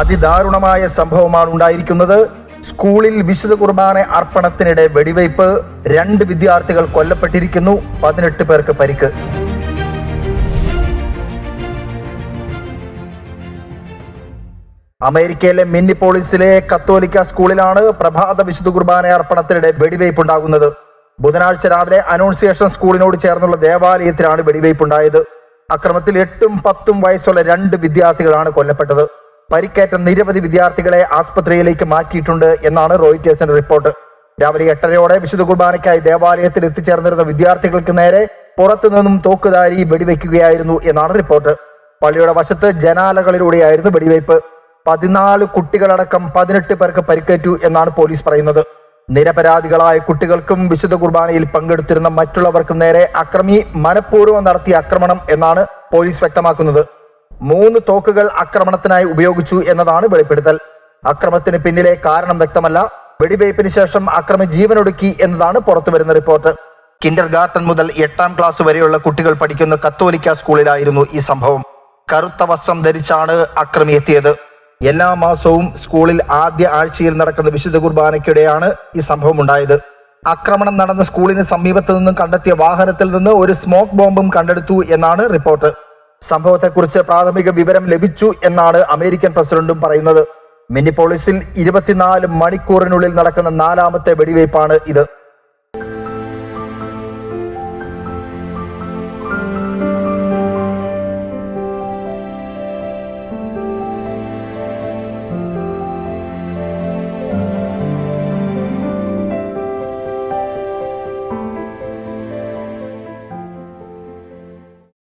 അതിദാരുണമായ സംഭവമാണ് ഉണ്ടായിരിക്കുന്നത്. സ്കൂളിൽ വിശുദ്ധ കുർബാന അർപ്പണത്തിനിടെ വെടിവയ്പ് രണ്ട് വിദ്യാർത്ഥികൾ കൊല്ലപ്പെട്ടിരിക്കുന്നു. പതിനെട്ട് പേർക്ക് പരിക്ക്. അമേരിക്കയിലെ മിന്നിപ്പോളിസിലെ കത്തോലിക്ക സ്കൂളിലാണ് പ്രഭാത വിശുദ്ധ കുർബാന അർപ്പണത്തിനിടെ വെടിവയ്പ് ഉണ്ടാകുന്നത് ബുധനാഴ്ച രാവിലെ അനൗൺസിയേഷൻ സ്കൂളിനോട് ചേർന്നുള്ള ദേവാലയത്തിലാണ് വെടിവയ്പ് ഉണ്ടായത് അക്രമത്തിൽ എട്ടും പത്തും വയസ്സുള്ള രണ്ട് വിദ്യാർത്ഥികളാണ് കൊല്ലപ്പെട്ടത്. പരിക്കേറ്റ നിരവധി വിദ്യാർത്ഥികളെ ആസ്പത്രിയിലേക്ക് മാറ്റിയിട്ടുണ്ട് എന്നാണ് റോയിറ്റേഴ്സിന്റെ റിപ്പോർട്ട്. രാവിലെ എട്ടരയോടെ വിശുദ്ധ കുർബാനയ്ക്കായി ദേവാലയത്തിൽ എത്തിച്ചേർന്നിരുന്ന വിദ്യാർത്ഥികൾക്ക് നേരെ പുറത്തു നിന്നും തോക്കുധാരി വെടിവെക്കുകയായിരുന്നു എന്നാണ് റിപ്പോർട്ട്. പള്ളിയുടെ വശത്ത് ജനാലകളിലൂടെയായിരുന്നു വെടിവയ്പ്. പതിനാല് കുട്ടികളടക്കം പതിനെട്ട് പേർക്ക് പരിക്കേറ്റു എന്നാണ് പോലീസ് പറയുന്നത്. നിരപരാധികളായ കുട്ടികൾക്കും വിശുദ്ധ കുർബാനയിൽ പങ്കെടുത്തിരുന്ന മറ്റുള്ളവർക്കും നേരെ അക്രമി മനഃപൂർവം നടത്തിയ ആക്രമണം എന്നാണ് പോലീസ് വ്യക്തമാക്കുന്നത്. മൂന്ന് തോക്കുകൾ ആക്രമണത്തിനായി ഉപയോഗിച്ചു എന്നതാണ് വെളിപ്പെടുത്തൽ. അക്രമത്തിന് പിന്നിലെ കാരണം വ്യക്തമല്ല. വെടിവയ്പ്പിന് ശേഷം അക്രമി ജീവനൊടുക്കി എന്നതാണ് പുറത്തുവരുന്ന റിപ്പോർട്ട്. കിൻഡർ ഗാർട്ടൻ മുതൽ എട്ടാം ക്ലാസ് വരെയുള്ള കുട്ടികൾ പഠിക്കുന്ന കത്തോലിക്ക സ്കൂളിലായിരുന്നു ഈ സംഭവം. കറുത്ത വസ്ത്രം ധരിച്ചാണ് അക്രമി എത്തിയത്. എല്ലാ മാസവും സ്കൂളിൽ ആദ്യ ആഴ്ചയിൽ നടക്കുന്ന വിശുദ്ധ കുർബാനയ്ക്കിടെയാണ് ഈ സംഭവം ഉണ്ടായത്. ആക്രമണം നടന്ന സ്കൂളിന് സമീപത്ത് നിന്നും കണ്ടെത്തിയ വാഹനത്തിൽ നിന്ന് ഒരു സ്മോക്ക് ബോംബും കണ്ടെടുത്തു എന്നാണ് റിപ്പോർട്ട്. സംഭവത്തെക്കുറിച്ച് പ്രാഥമിക വിവരം ലഭിച്ചു എന്നാണ് അമേരിക്കൻ പ്രസിഡന്റും പറയുന്നത്. മിനിപോളിസിൽ ഇരുപത്തിനാല് മണിക്കൂറിനുള്ളിൽ നടക്കുന്ന നാലാമത്തെ വെടിവയ്പ്പാണ് ഇത്.